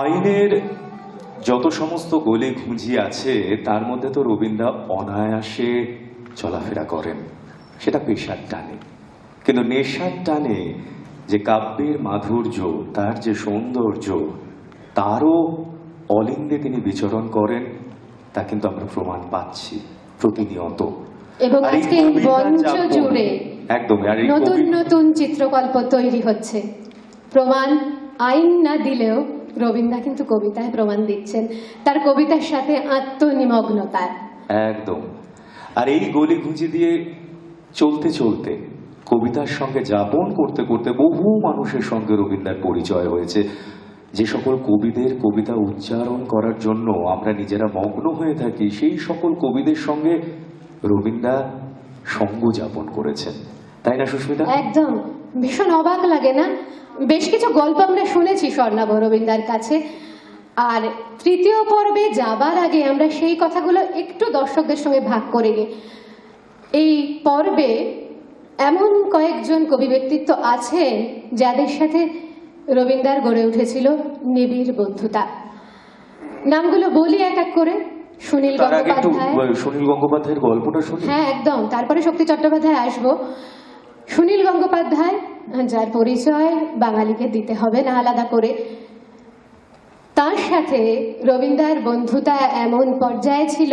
আইনের যত সমস্ত গলি খুঁজি আছে তার মধ্যে তো রবীন্দ্রা অনায়াসে চলাফেরা করেন। সেটা পেশার টানে। কিন্তু নেশার টানে যে কাব্যের মাধুর্য তার যে সৌন্দর্য তারও অলিন্দে তিনি বিচরণ করেন তা কিন্তু আমরা প্রমাণ পাচ্ছি প্রতিনিয়ত। এবং আর আজকে মঞ্চ জুড়ে একদম নতুন নতুন চিত্রকল্প তৈরি হচ্ছে। প্রমাণ আইন না দিলেও রবীন্দ্র কিন্তু কবিতায় প্রমাণ দিচ্ছেন। তার কবিতার সাথে আত্মনিমগ্নতার একদম। আর এই গলি ঘুঁজি দিয়ে চলতে চলতে কবিতার সঙ্গে যাপন করতে করতে বহু মানুষের সঙ্গে রবীন্দ্রের পরিচয় হয়েছে। যে সকল কবিদের কবিতা উচ্চারণ করার জন্য আমরা নিজেরা মগ্ন হয়ে থাকি সেই সকল কবিদের সঙ্গে রবীন্দ্র সঙ্গ যাপন করেছেন। তাই না সুস্মিতা? একদম। ভীষণ অবাক লাগে না? বেশ কিছু গল্প আমরা শুনেছি স্বর্ণাভ রবীন্দার কাছে। আর তৃতীয় পর্বে যাবার আগে আমরা সেই কথাগুলো একটু দর্শকদের সঙ্গে ভাগ করে নিই। এই পর্বে এমন কয়েকজন কবি ব্যক্তিত্ব আছেন যাদের সাথে রবীন্দার গড়ে উঠেছিল নিবিড় বন্ধুতা। নামগুলো বলি এক এক করে। সুনীল গঙ্গোপাধ্যায়। সুনীল গঙ্গোপাধ্যায়ের গল্পটা শুনি। হ্যাঁ একদম। তারপরে শক্তি চট্টোপাধ্যায় আসব। সুনীল গঙ্গোপাধ্যায় যার পরিচয় বাঙালিকে দিতে হবে না আলাদা করে। তার সাথে রবীন্দ্রার বন্ধুতা এমন পর্যায়ে ছিল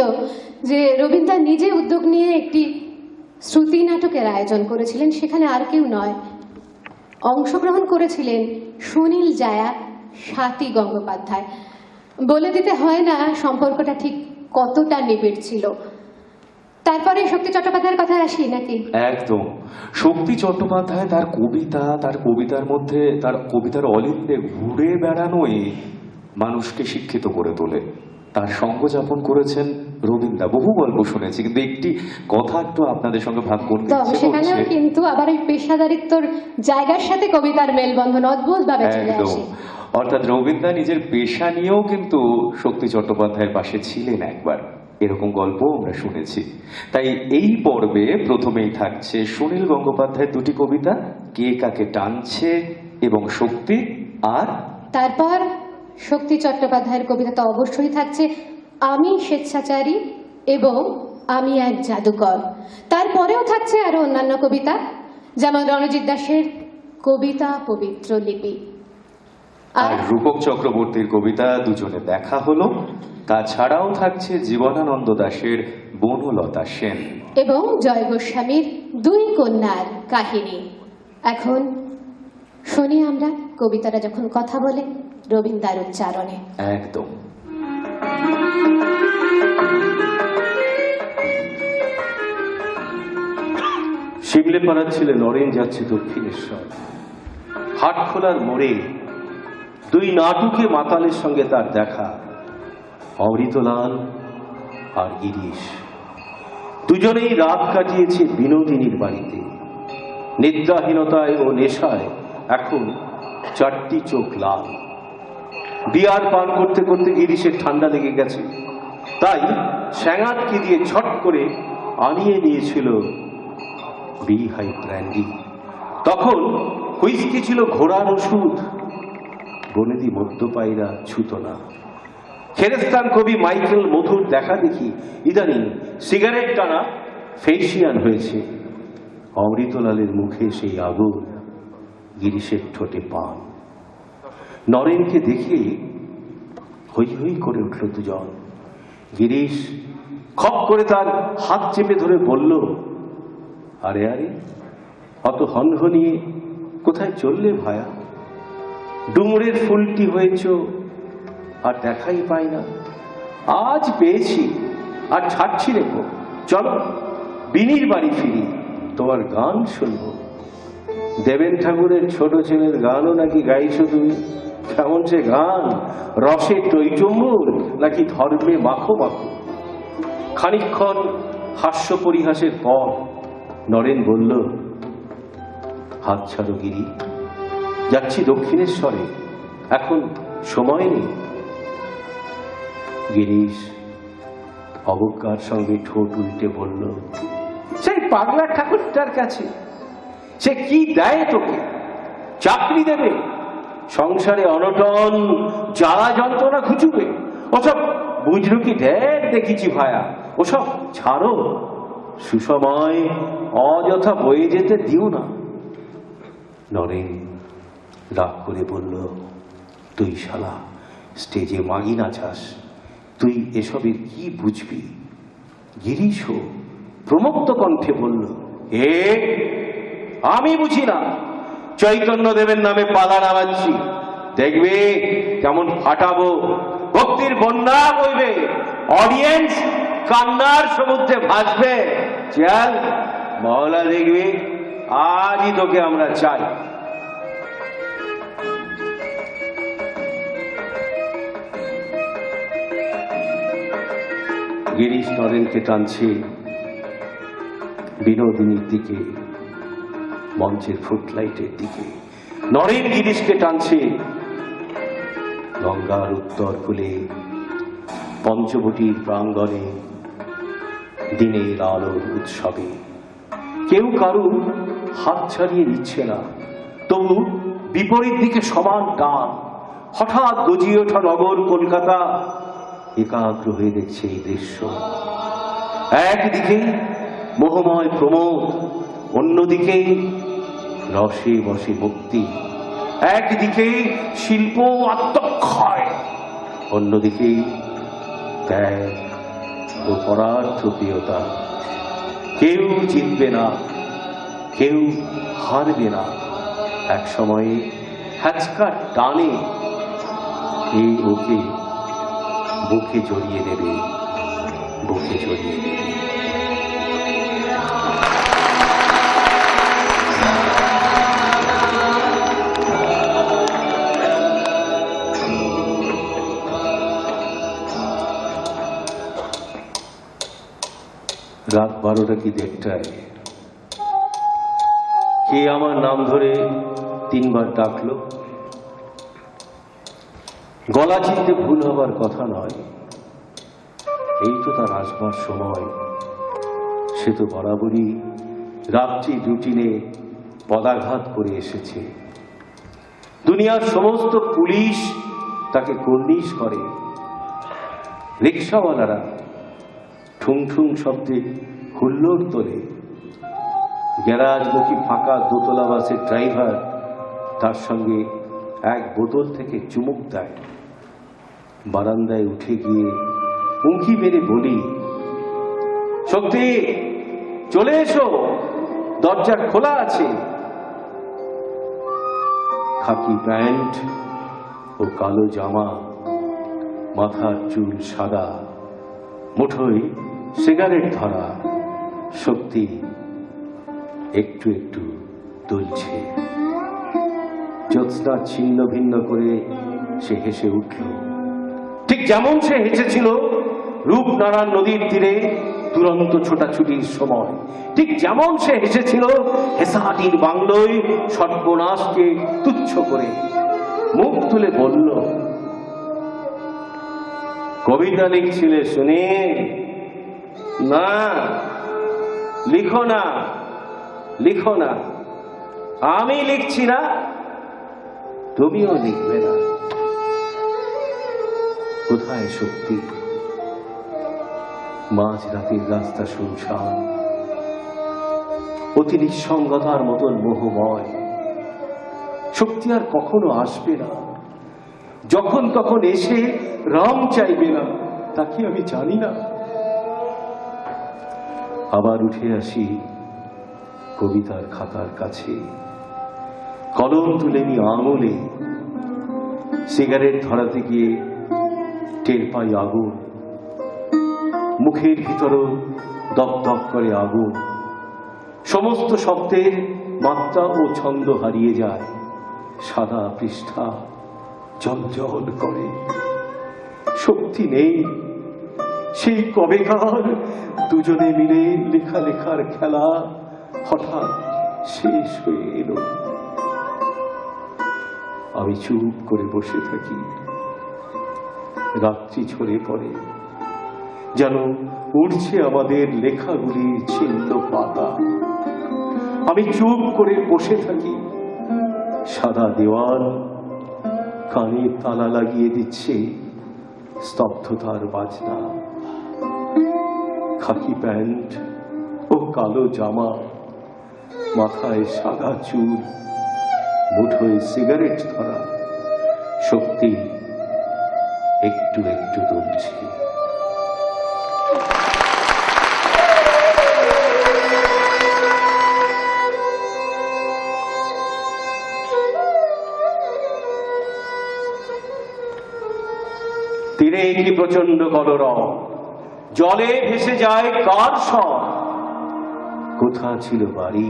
যে রবীন্দ্র নিজে উদ্যোগ নিয়ে একটি শ্রুতি নাটকের আয়োজন করেছিলেন, সেখানে আর কেউ নয়। অংশগ্রহণ করেছিলেন সুনীল জায়া, স্বাতী গঙ্গোপাধ্যায়। বলে দিতে হয় না, সম্পর্কটা ঠিক কতটা নিবিড় ছিল। তারপরে শক্তি চট্টোপাধ্যায়ের কথা আসি নাকি? একদম। শক্তি চট্টোপাধ্যায় তার কবিতা তার কবিতার মধ্যে তার কবিতার অলিন্দে ঘুরে বেড়ানোই মানুষকে শিক্ষিত করে তোলে। তার সঙ্গ যাপন করেছেন রবীন্দ্র। বহু গল্প শুনেছি কিন্তু একটি কথা একটু আপনাদের সঙ্গে ভাগ করতে সেখানেও কিন্তু আবার এই পেশাদারিত্বর জায়গার সাথে কবিতার মেলবন্ধন অদ্ভুত ভাবে চলে আসে। অর্থাৎ রবীন্দ্র নিজের পেশা নিয়েও কিন্তু শক্তি চট্টোপাধ্যায়ের পাশে ছিলেন একবার। এরকম গল্প আমরা শুনেছি। তাই এই পর্বে প্রথমেই থাকছে সুনীল গঙ্গোপাধ্যায়ের দুটি কবিতা, কে কাকে টানছে এবং শক্তি আর তারপর শক্তি চট্টোপাধ্যায়ের কবিতা তো অবশ্যই থাকছে, আমি স্বেচ্ছাচারী এবং আমি এক জাদুকর। তারপরেও থাকছে আরও অন্যান্য কবিতা, যেমন রণজিৎ দাসের কবিতা পবিত্র লিপি। আর রূপক চক্রবর্তীর কবিতা দুজনে দেখা হলো। তাছাড়াও থাকছে জীবনানন্দ দাশের বনলতা সেন। এবং জয় গোস্বামীর দুই কন্যার কাহিনী। এখন শুনি আমরা কবিতারা যখন কথা বলে রবীন্দ্রার উচ্চারণে। একদম। শিমলে পাড়ার ছেলে নরেন যাচ্ছে দক্ষিণেশ্বর। হাটখোলার মোড়ে দুই নাটুকে মাতালের সঙ্গে তার দেখা, অমৃতলাল আর গিরিশ। দুজনেই রাত কাটিয়েছে বিনোদিনীর বাড়িতে। নিদ্রাহীনতায় ও নেশায় এখন চারটি চোখ লাল। বিয়ার পান করতে করতে গিরিশের ঠান্ডা লেগে গেছে। তাই স্যাঙাতকে দিয়ে ছট করে আনিয়ে নিয়েছিল বি হাই ব্র্যান্ডি তখন হুইস্কি ছিল ঘোড়ার ওষুধ। বনেদি মদ্যপায়ীরা ছুত না। খেরেস্তান কবি মাইকেল মধুর দেখা দেখি ইদানিং সিগারেট টানা ফেসিয়ান হয়েছে। অমৃতলালের মুখে সেই আগুন গিরিশের ঠোঁটে পান। নরেনকে দেখে হই হই করে উঠল দুজন। গিরিশ খপ করে তার হাত চেপে ধরে বলল, আরে আরে, অত হনহনিয়ে কোথায় চললে ভায়া? ডুমুরের ফুলটি হয়েছ, আর দেখাই পাই না। আজ পেয়েছি, আর ছাড়ছি রেখো চলো, বিনির বাড়ি ফিরি, তোমার গান শুনব। দেবেন ঠাকুরের ছোট ছেলের গানও নাকি গাইছো তুমি? কেমন সে গান, রসে টইচম্বুর নাকি ধর্মে মাখো মাখো। খানিক্ষণ হাস্য পরিহাসের পর নরেন বলল, হাত ছাড়ো গিরি। যাচ্ছি দক্ষিণেশ্বরে। এখন সময় নেই। গিরিশ অবজ্ঞার সঙ্গে ঠোঁট উল্টে বলল, সেই পাগলা ঠাকুরটার কাছে সে কি দেয় তোকে? চাকরি দেবে, সংসারে অনটন, জ্বালা যন্ত্রণা খুঁজুবে ওসব বুঝলো কি ঢের দেখেছি ভায়া, ওসব ছাড়ো। সুসময় অযথা বয়ে যেতে দিও না। নরেন রাগ করে বলল, তুই শালা স্টেজে মাগি নাচাস তুই এসবের কি বুঝবি? গিরিশ প্রমুক্ত কণ্ঠে বলল, এ, আমি বুঝি না। চৈতন্য দেবের নামে পালা নামাচ্ছি। দেখবে কেমন ফাটাবো। ভক্তির বন্যা বইবে। অডিয়েন্স কান্নার সমুদ্রে ভাসবে। চল মহলা দেখবি, আজই তোকে আমরা চাই। গিরিশ নরেনকে টানছে বিনোদিনীর দিকে, মঞ্চের ফুটলাইটের দিকে। নরেন গিরিশকে টানছে গঙ্গার উত্তর কূলে, পঞ্চবটির প্রাঙ্গণে, দিনের আলোর উৎসবে। কেউ কারু হাত ছাড়িয়ে নিচ্ছে না, তবু বিপরীত দিকে সমান টান। হঠাৎ গজিয়ে ওঠা নগর কলকাতা একাগ্র হয়ে দেখছে এই দৃশ্য। একদিকে মোহময় প্রমোদ, অন্যদিকে রসে বসে মুক্তি একদিকে শিল্প আত্মক্ষয়, অন্যদিকে ত্যাগ ও পরার্থ প্রিয়তা কেউ জিতবে না, কেউ হারবে না। এক সময়ে হ্যাচকা টানে এই ওকে বুকে জড়িয়ে নেবে, বুকে জড়িয়ে নেবে। রাত বারোটা কি দেড়টায়? কে আমার নাম ধরে তিনবার ডাকলো? গলা চিনতে ভুল হবার কথা নয়। এই তো তার আসবার সময়। সে তো বরাবরই রাত্রি রুটিনে পদাঘাত করে এসেছে। দুনিয়ার সমস্ত পুলিশ তাকে কর্নিশ করে। রিক্সাওয়ালারা ঠুং ঠুং শব্দে হুল্লোড় তোলে। গ্যারাজমুখী ফাঁকা দোতলা বাসের ড্রাইভার তার সঙ্গে এক বোতল থেকে চুমুক দেয়। বারান্দায় উঠে গিয়ে উঁকি মেরে বলি, সত্যি, চলে এসো, দরজা খোলা আছে। খাকি প্যান্ট ও কালো জামা, মাথার চুল সাদা, মুঠোয় সিগারেট ধরা শক্তি একটু একটু দুলছে। জ্যোৎস্না ছিন্ন ভিন্ন করে সে হেসে উঠল। ঠিক যেমন সে হেসেছিল, রূপনারায়ণ নদীর তীরে দুরন্ত ছোটাছুটির সময়। ঠিক যেমন সে হেসেছিল, হেসাহাটির বাংলোয় সর্বনাশকে তুচ্ছ করে। মুখ তুলে বলল, কবিতা লিখছিলে শুনে? না, লিখো না লিখো না। আমি লিখছি না তুমিও লিখবে না। কোথায় শক্তি? মাঝ রাতের রাস্তা শুনশান। অতি নিঃসঙ্গতার মতন মোহময়। শক্তি আর কখনো আসবে না। যখন তখন এসে রাম চাইবে না, তা কি আমি জানি না। আবার উঠে আসি কবিতার খাতার কাছে। কলম তুলে নি আঙুলে সিগারেট ধরাতে গিয়ে টের পাই আগুন। মুখের ভিতরও দপদপ করে আগুন। সমস্ত শব্দের মাত্রা ও ছন্দ হারিয়ে যায়। সাদা পৃষ্ঠা জঞ্জল করে। শক্তি নেই। সেই কবেকার দুজনে মিলে লেখা লেখার খেলা হঠাৎ শেষ হয়ে এলো। আমি চুপ করে বসে থাকি। রাত্রি ঝরে পড়ে। যেন উঠছে আমাদের লেখাগুলির ছিন্ন পাতা। আমি চুপ করে বসে থাকি। সাদা দেওয়াল কানে তালা লাগিয়ে দিচ্ছে স্তব্ধতার বাজনা। খাকি প্যান্ট ও কালো জামা, মাথায় সাদা চুল। মুঠোয় সিগারেট ধরা। শক্তি একটু একটু দুলছে তীরে কি প্রচণ্ড কলরব। জলে ভেসে যায় কার সব কোথা ছিল বাড়ি?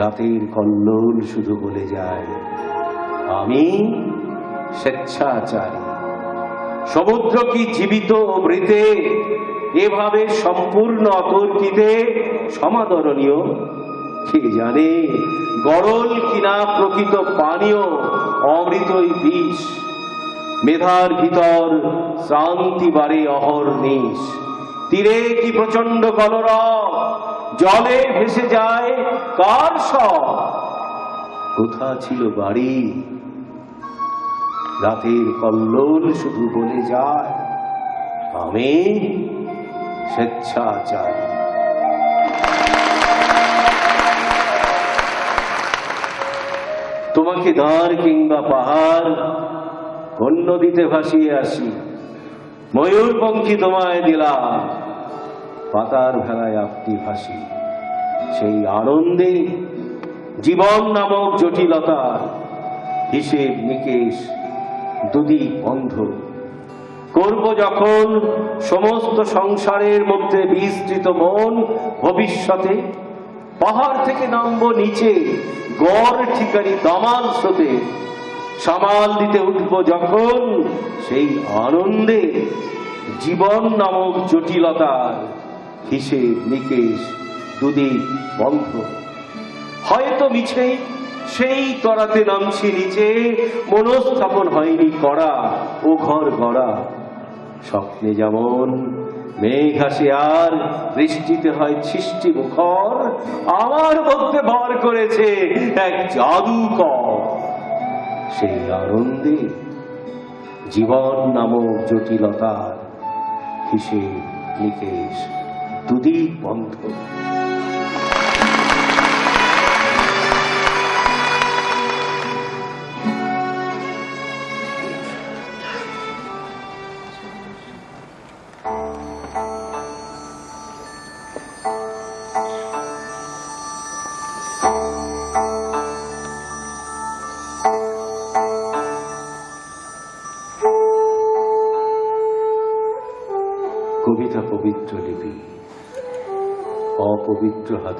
রাতের কল্লোল শুধু বলে যায়, আমি স্বেচ্ছাচারী। সমুদ্র কি জীবিত মৃতে এভাবে সম্পূর্ণ অতর্কিতে সমাদরণীয়? কে জানে, গরল কিনা প্রকৃত পানীয় অমৃতই বিষ। মেধার ভিতর শ্রান্তি বাড়ে অহর্নিশ তীরে কি প্রচণ্ড কলরব? জলে ভেসে যায় কার সব কোথা ছিল বাড়ি? রাতের কল্লোল শুধু বলে যায় আমি স্বেচ্ছাচারী। তোমাকে দাঁড় কিংবা পাহাড় কোন নদীতে ভাসিয়ে আসি। ময়ূরপঙ্খী তোমায় দিলাম। পাতার ভেলায় আপনি ভাসি। সেই আনন্দে জীবন নামক জটিলতা হিসেব নিকেশ দুদিক বন্ধ। করব যখন সমস্ত সংসারের মধ্যে বিস্তৃত মন ভবিষ্যতে, পাহাড় থেকে নামবো নিচে, গড় ঠিকারি দামাল স্রোতে, সামাল দিতে উঠবো যখন সেই আনন্দে জীবন নামক জটিলতার হিসেব নিকেশ দুদিক বন্ধ। হয়তো মিছেই সেই তরাতে নামছি নিচে, মনস্থাপন হয়নি করা ও ঘর গড়া। স্বপ্নে যেমন মেঘ আসে আর বৃষ্টিতে হয় সৃষ্টি মুখর, আমার মধ্যে ভর করেছে এক জাদুকর। সেই আনন্দে জীবন নামক জটিলতার হিসেব নিকেশ দুদিক বন্ধ কবিতা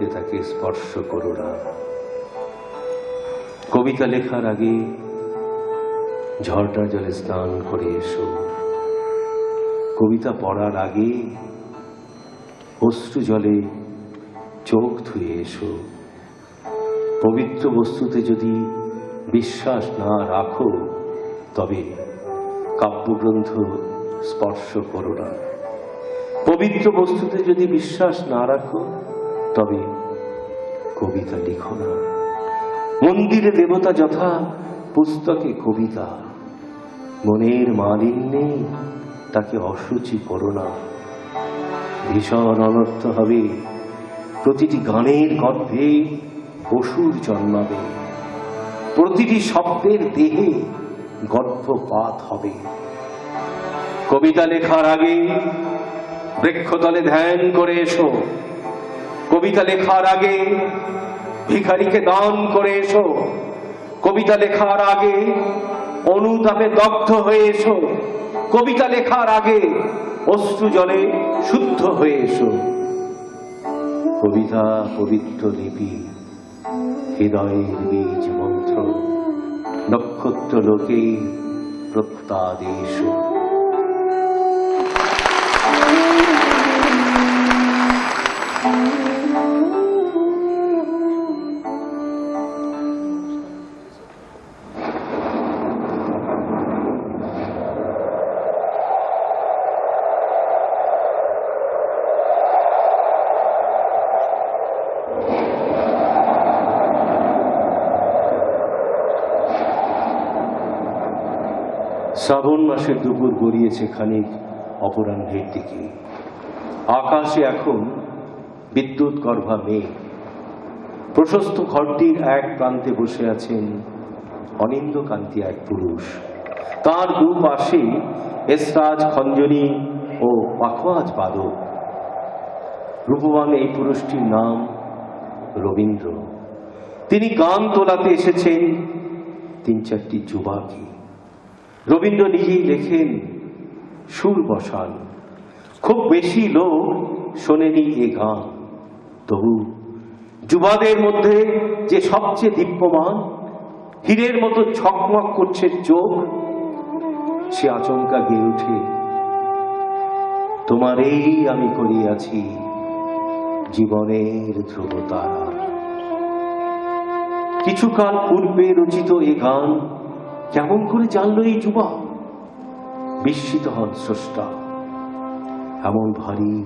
হাতে তাকে স্পর্শ করো না। কবিতা লেখার আগে ঝর্ণার জলে স্নান করে এসো। কবিতা পড়ার আগে অশ্রু জলে চোখ ধুয়ে এসো। পবিত্র বস্তুতে যদি বিশ্বাস না রাখো, তবে কাব্যগ্রন্থ স্পর্শ করো না। পবিত্র বস্তুতে যদি বিশ্বাস না রাখো তবে কবিতা লিখো না। মন্দিরে দেবতা যথা, পুস্তকে কবিতা। মনের মালিন্যে তাকে অসুচি করো না। ভীষণ অনর্থ হবে, প্রতিটি গানের গর্ভে অসুর জন্মাবে। প্রতিটি শব্দের দেহে গর্ভপাত হবে। কবিতা লেখার আগে বৃক্ষতলে ধ্যান করে এসো। কবিতা লেখার আগে ভিখারিকে দান করে এসো। কবিতা লেখার আগে অনুতাপে দগ্ধ হয়ে এসো। কবিতা লেখার আগে অশ্রু জলে শুদ্ধ হয়ে এসো। কবিতা পবিত্র লিপি, হৃদয়ের বীজ মন্ত্র নক্ষত্র লোকে প্রত্যাদেশ। শ্রাবণ মাসের দুপুর গড়িয়েছে খানিক অপরাহ্নের দিকে। আকাশে এখন বিদ্যুৎ গর্ভা মেঘ। প্রশস্ত ঘরটির এক প্রান্তে বসে আছেন অনিন্দ কান্তি এক পুরুষ। তার দুপাশে এসরাজ, খঞ্জনী ও পাখোয়াজ বাদক। রূপবান এই পুরুষটির নাম রবীন্দ্র। তিনি গান তোলাতে এসেছেন তিন চারটি যুবাকে রবীন্দ্র নিজেই লেখেন, সুর বসান। খুব বেশি লোক শোনেনি এ গান। তবু যুবাদের মধ্যে যে সবচেয়ে দীপ্যমান, হীরের মতো ছকমক করছে চোখ, সে আচমকা গেয়ে ওঠে। তোমারেই আমি করিয়াছি জীবনের ধ্রুবতারা। কিছুকাল পূর্বে রচিত এ গান কেমন করে জানলো এই যুবক? বিস্মিত হন স্রষ্টা। এমন ভারী,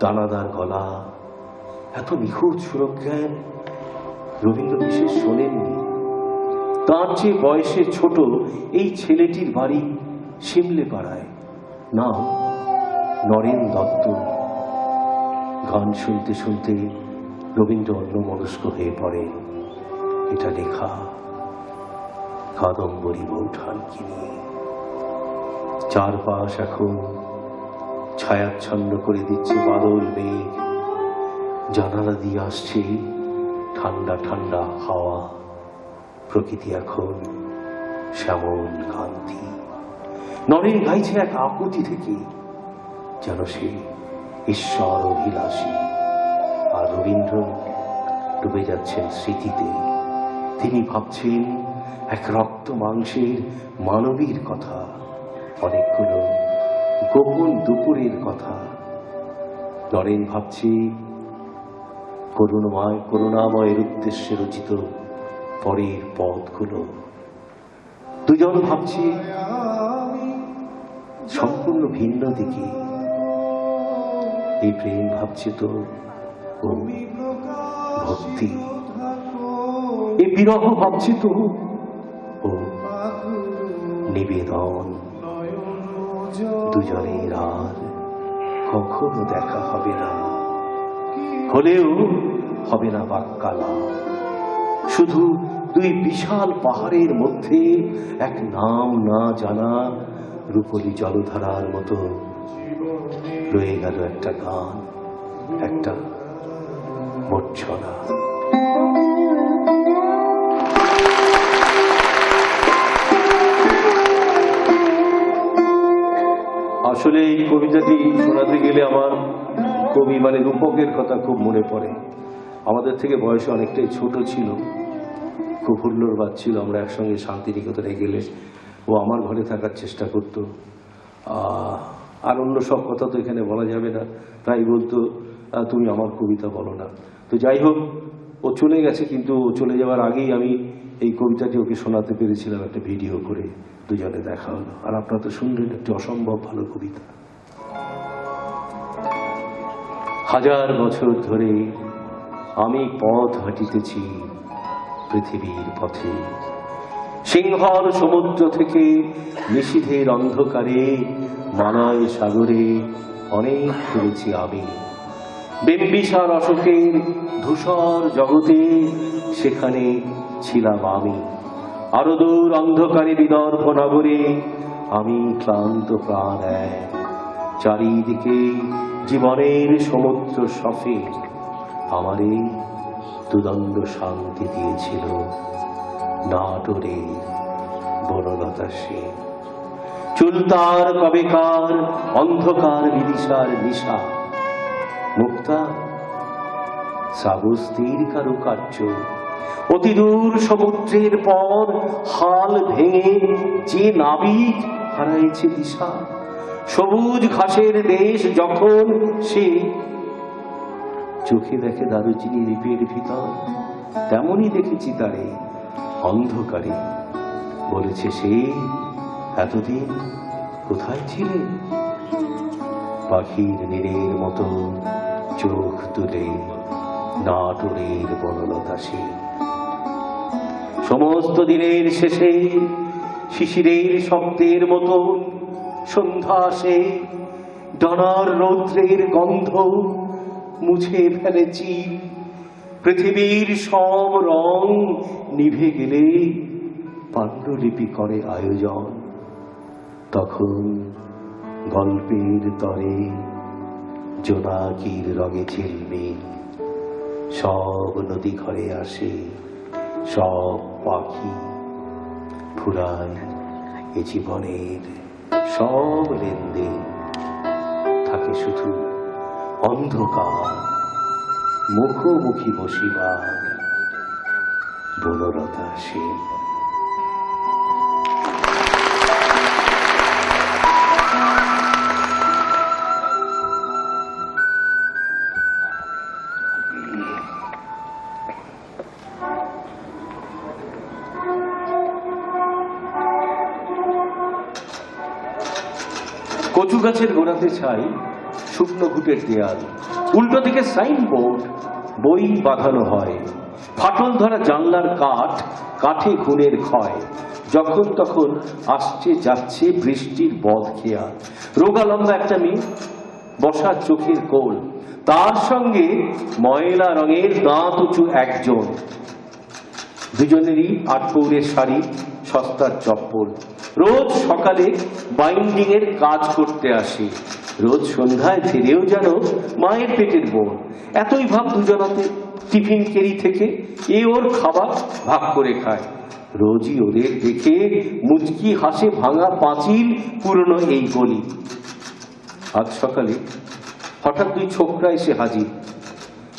দানাদার গলা, এত নিখুঁত সুরজ্ঞান রবীন্দ্র বিশেষ শোনেননি? তার যে বয়সে ছোট এই ছেলেটির বাড়ি সিমলে পাড়ায় নাম নরেন দত্ত। গান শুনতে শুনতে রবীন্দ্র অন্যমনস্ক হয়ে পড়ে। এটা লেখা কাদম্বরী বৌঠানকে নিয়ে চারপাশ এখন ছায়াচ্ছন্ন করে দিচ্ছে বাদল মেঘ। জানালা দিয়ে আসছে ঠান্ডা ঠান্ডা হাওয়া। প্রকৃতি এখন শ্যামল কান্তি নরেন গাইছে এক আকুতি থেকে যেন সে ঈশ্বর অভিলাষী। আর রবীন্দ্র ডুবে যাচ্ছেন স্মৃতিতে। তিনি ভাবছেন এক রক্ত মাংসের মানবীর কথা, অনেকগুলো গোপন দুপুরের কথা। নরেন ভাবছে, করুণময়, করুণাময়ের উদ্দেশ্যে রচিত পরের পথগুলো দুজন ভাবছি, সম্পূর্ণ ভিন্ন দিকে। এই প্রেম ভাবছে তো ভক্তি। এই বিরহ ভাবছে তো নিবেদন। দুজনের আর কখনো দেখা হবে না। হলেও হবে না বাক্যালা শুধু দুই বিশাল পাহাড়ের মধ্যে এক নাম না জানা রূপলি জলধারার মতো রয়ে গেল একটা গান, একটা মূর্ছনা। আসলে এই কবিতাটি শোনাতে গেলে আমার কবি মানে রূপকের কথা খুব মনে পড়ে। আমাদের থেকে বয়সে অনেকটাই ছোট ছিল। খুব হুল্লোড় ছিল, আমরা একসঙ্গে শান্তিনিকেতনে গেলে ও আমার ঘরে থাকার চেষ্টা করতো। আর অন্য সব কথা তো এখানে বলা যাবে না। তাই বলতো তুমি আমার কবিতা বলো না। তো যাই হোক, ও চলে গেছে, কিন্তু চলে যাওয়ার আগেই আমি এই কবিতাটি ওকে শোনাতে পেরেছিলাম একটা ভিডিও করে। দুজনে দেখা হলো। আর আপনারা তো শুনলেন একটি অসম্ভব ভালো কবিতা। হাজার বছর ধরে আমি পথ হাঁটিতেছি পৃথিবীর পথে। সিংহল সমুদ্র থেকে নিষিধের অন্ধকারে মালয় সাগরে অনেক ঘুরেছি আমি। বিম্বিসার অশোকের ধূসর জগতে সেখানে ছিলাম আমি। আরও দূর অন্ধকারে বিদর্ভ নগরে আমি ক্লান্ত প্রাণ এক। চারিদিকে জীবনের সমুদ্র সফে আমারে দুদণ্ড শান্তি দিয়েছিল। নাটোরে বনলতা সে চুলতার কবেকার, অন্ধকার বিদিশার নিশা। মুক্তা শ্রাবস্তির কারুকার্য অতি দূর সমুদ্রের পর হাল ভেঙে যে নাবিক হারাইছে দিশা। সবুজ ঘাসের দেশ যখন সে চোখে দেখে দারুচিনি ভিতর, তেমনই দেখেছি তারে অন্ধকারে। বলেছে সে, এতদিন কোথায় ছিলে? পাখির নীরের মতো চোখ তুলে নাটোরের বনলতা সে সমস্ত দিনের শেষে শিশিরের শব্দের মতো সন্ধ্যা আসে, ডানার রৌদ্রের গন্ধ মুছে ফেলেছি পৃথিবীর সব রং নিভে গেলে পাণ্ডুলিপি করে আয়োজন। তখন গল্পের তরে জোনাকির রঙে ঝিলমিল, সব নদী ঘরে আসে, সব পাখি ফুরায় এ জীবনের সব লেনদেন থাকে শুধু অন্ধকার মুখোমুখি বসিবার বনরতা সেন কচু গাছের গোড়াতে ছাই, শুকনো ঘুটের দেয়াল, উল্টো দিকে সাইনবোর্ড, বই বাঁধানো হয়। ফাটল ধরা জানলার কাঠ, কাঠে গুণের ক্ষয়। যখন তখন আসছে যাচ্ছে বৃষ্টির বধ খেয়া। রোগা লম্বা একটা মেয়ে বসার চোখের কোল। তার সঙ্গে ময়লা রঙের দাঁত উঁচু একজন। দুজনেরই আটপৌরের শাড়ি, সস্তার চপ্পল। রোজ সকালে বাইন্ডিং এর কাজ করতে আসে। রোজ সন্ধ্যায় ফিরেও যেন মায়ের পেটের বোন। এতই ভাব দুজনাতে টিফিন কেরি থেকে এ ওর খাবার ভাগ করে খায়। রোজই ওদের দেখে মুচকি হাসে ভাঙা পাঁচিল পুরনো এই গলি। আজ সকালে হঠাৎ দুই ছোকরা এসে হাজির।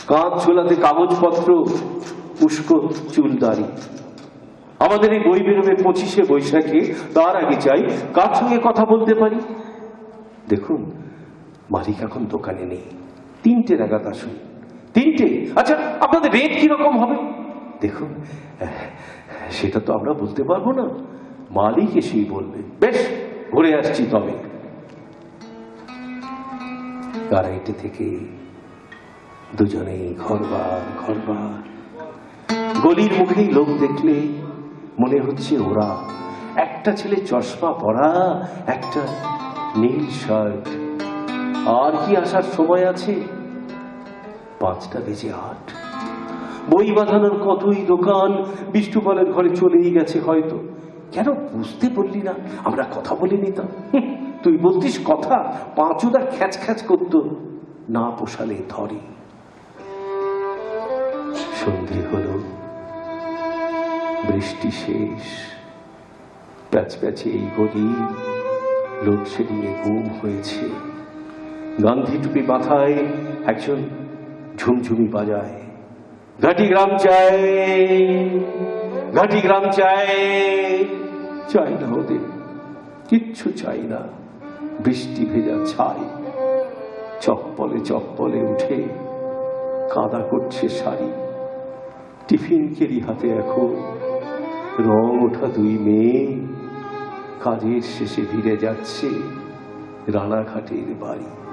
কাঁধ ঝোলাতে কাগজপত্র উস্কো চুলদারি। আমাদের এই বই বেরোবে পঁচিশে বৈশাখে, তার আগে চাই, কার সঙ্গে কথা বলতে পারি? দেখুন, মালিক এখন দোকানে নেই। তিনটে নাগাদ আসুন। তিনটে? আচ্ছা আপনাদের রেট কীরকম হবে? দেখুন, সেটা তো আমরা বলতে পারব না। মালিক এসেই বলবে। বেশ, ঘুরে আসছি তবে। আড়াইটে থেকে দুজনেই ঘরবার ঘরবার। গলির মুখেই লোক দেখলে মনে হচ্ছে ওরা। একটা ছেলে চশমা পরা, একটা নীল শার্ট। আর কি আসার সময় আছে? পাঁচটা বেজে আট। বই বাঁধানোর কতই দোকান বিষ্ণুপালের ঘরে চলেই গেছে হয়তো। কেন বুঝতে পারলি না? আমরা কথা বলে নিতাম। তুই বলতিস কথা, পাঁচুদা খ্যাচ খ্যাচ করতো, না পোষালে ধরে। সন্ধে হলো। বৃষ্টি শেষ। প্যাচ প্যাচে এই গলি লোডশেডিং এ গুম হয়েছে। গান্ধী টুপি মাথায় একজন ঝুমঝুমি বাজায়। ঘাটি গ্রাম চাই ঘাটি গ্রাম চাই চাই না ওদের, কিচ্ছু চাই না। বৃষ্টি ভেজা ছাই, চপ্পলে চপ্পলে উঠে কাদা করছে শাড়ি। টিফিন কেরি হাতে এখন রং ওঠা দুই মেয়ে। কাজের শেষে ভিড়ে যাচ্ছে রানাঘাটের বাড়ি।